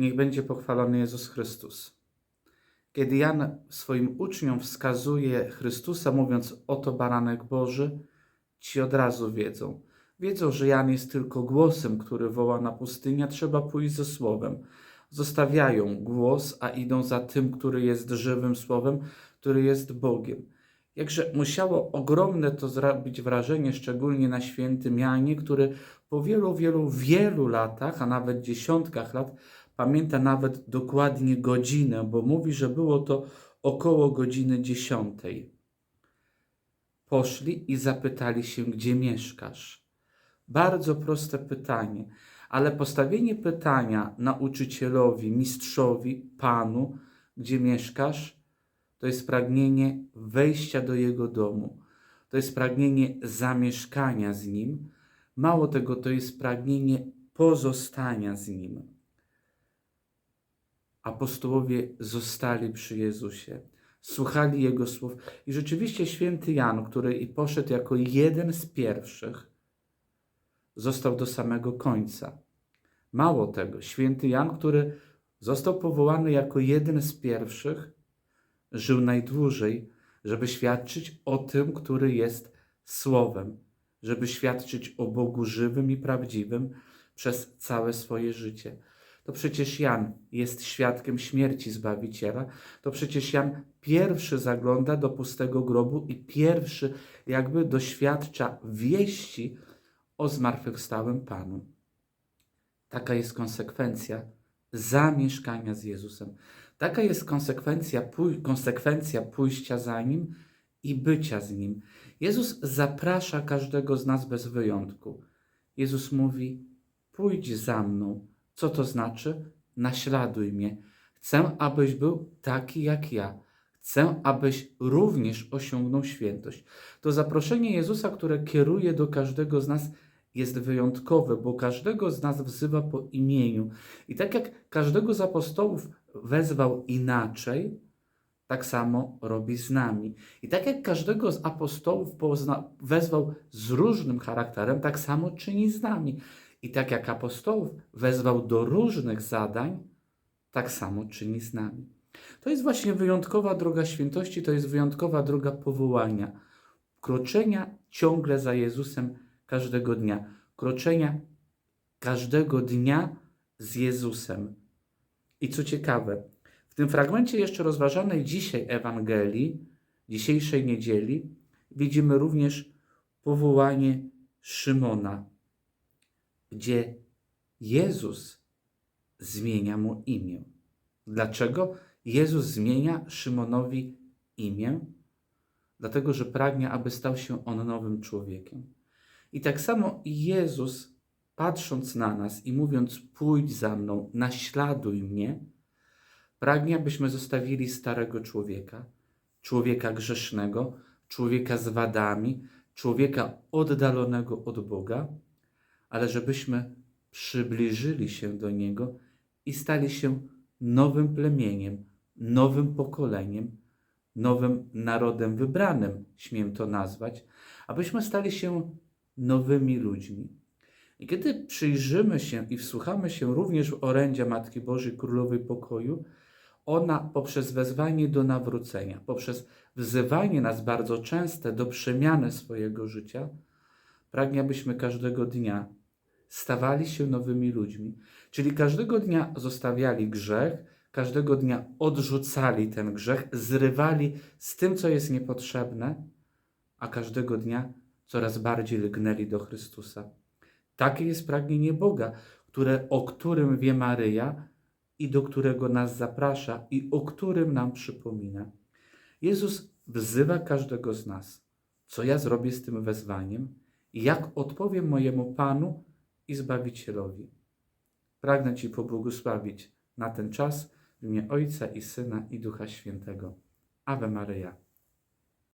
Niech będzie pochwalony Jezus Chrystus. Kiedy Jan swoim uczniom wskazuje Chrystusa, mówiąc: Oto baranek Boży, ci od razu wiedzą. Wiedzą, że Jan jest tylko głosem, który woła na pustynię, trzeba pójść ze słowem. Zostawiają głos, a idą za tym, który jest żywym słowem, który jest Bogiem. Jakże musiało ogromne to zrobić wrażenie, szczególnie na świętym Janie, który po wielu, wielu, wielu latach, a nawet dziesiątkach lat, pamięta nawet dokładnie godzinę, bo mówi, że było to około godziny dziesiątej. Poszli i zapytali się, gdzie mieszkasz. Bardzo proste pytanie, ale postawienie pytania nauczycielowi, mistrzowi, panu, gdzie mieszkasz, to jest pragnienie wejścia do jego domu. To jest pragnienie zamieszkania z nim. Mało tego, to jest pragnienie pozostania z nim. Apostołowie zostali przy Jezusie, słuchali Jego słów. I rzeczywiście święty Jan, który i poszedł jako jeden z pierwszych, został do samego końca. Mało tego, święty Jan, który został powołany jako jeden z pierwszych, żył najdłużej, żeby świadczyć o tym, który jest Słowem, żeby świadczyć o Bogu żywym i prawdziwym przez całe swoje życie. To przecież Jan jest świadkiem śmierci Zbawiciela. To przecież Jan pierwszy zagląda do pustego grobu i pierwszy jakby doświadcza wieści o zmartwychwstałym Panu. Taka jest konsekwencja zamieszkania z Jezusem. Taka jest konsekwencja, pój- konsekwencja pójścia za Nim i bycia z Nim. Jezus zaprasza każdego z nas bez wyjątku. Jezus mówi: Pójdź za mną. Co to znaczy? Naśladuj mnie. Chcę, abyś był taki jak ja. Chcę, abyś również osiągnął świętość. To zaproszenie Jezusa, które kieruje do każdego z nas, jest wyjątkowe, bo każdego z nas wzywa po imieniu. I tak jak każdego z apostołów wezwał inaczej, tak samo robi z nami. I tak jak każdego z apostołów pozna, wezwał z różnym charakterem, tak samo czyni z nami. I tak jak apostołów wezwał do różnych zadań, tak samo czyni z nami. To jest właśnie wyjątkowa droga świętości, to jest wyjątkowa droga powołania, kroczenia ciągle za Jezusem każdego dnia, kroczenia każdego dnia z Jezusem. I co ciekawe, w tym fragmencie jeszcze rozważanej dzisiaj Ewangelii, dzisiejszej niedzieli, widzimy również powołanie Szymona, gdzie Jezus zmienia mu imię. Dlaczego Jezus zmienia Szymonowi imię? Dlatego, że pragnie, aby stał się on nowym człowiekiem. I tak samo Jezus, patrząc na nas i mówiąc: Pójdź za mną, naśladuj mnie, pragnie, abyśmy zostawili starego człowieka, człowieka grzesznego, człowieka z wadami, człowieka oddalonego od Boga, ale żebyśmy przybliżyli się do Niego i stali się nowym plemieniem, nowym pokoleniem, nowym narodem wybranym, śmiem to nazwać, abyśmy stali się nowymi ludźmi. I kiedy przyjrzymy się i wsłuchamy się również w orędzia Matki Bożej Królowej Pokoju, ona poprzez wezwanie do nawrócenia, poprzez wzywanie nas bardzo częste do przemiany swojego życia, pragnie, abyśmy każdego dnia stawali się nowymi ludźmi, czyli każdego dnia zostawiali grzech, każdego dnia odrzucali ten grzech, zrywali z tym, co jest niepotrzebne, a każdego dnia coraz bardziej lgnęli do Chrystusa. Takie jest pragnienie Boga, które, o którym wie Maryja i do którego nas zaprasza i o którym nam przypomina. Jezus wzywa każdego z nas. Co ja zrobię z tym wezwaniem jak odpowiem mojemu Panu i Zbawicielowi. Pragnę Ci pobłogosławić na ten czas w imię Ojca i Syna i Ducha Świętego. Ave Maryja.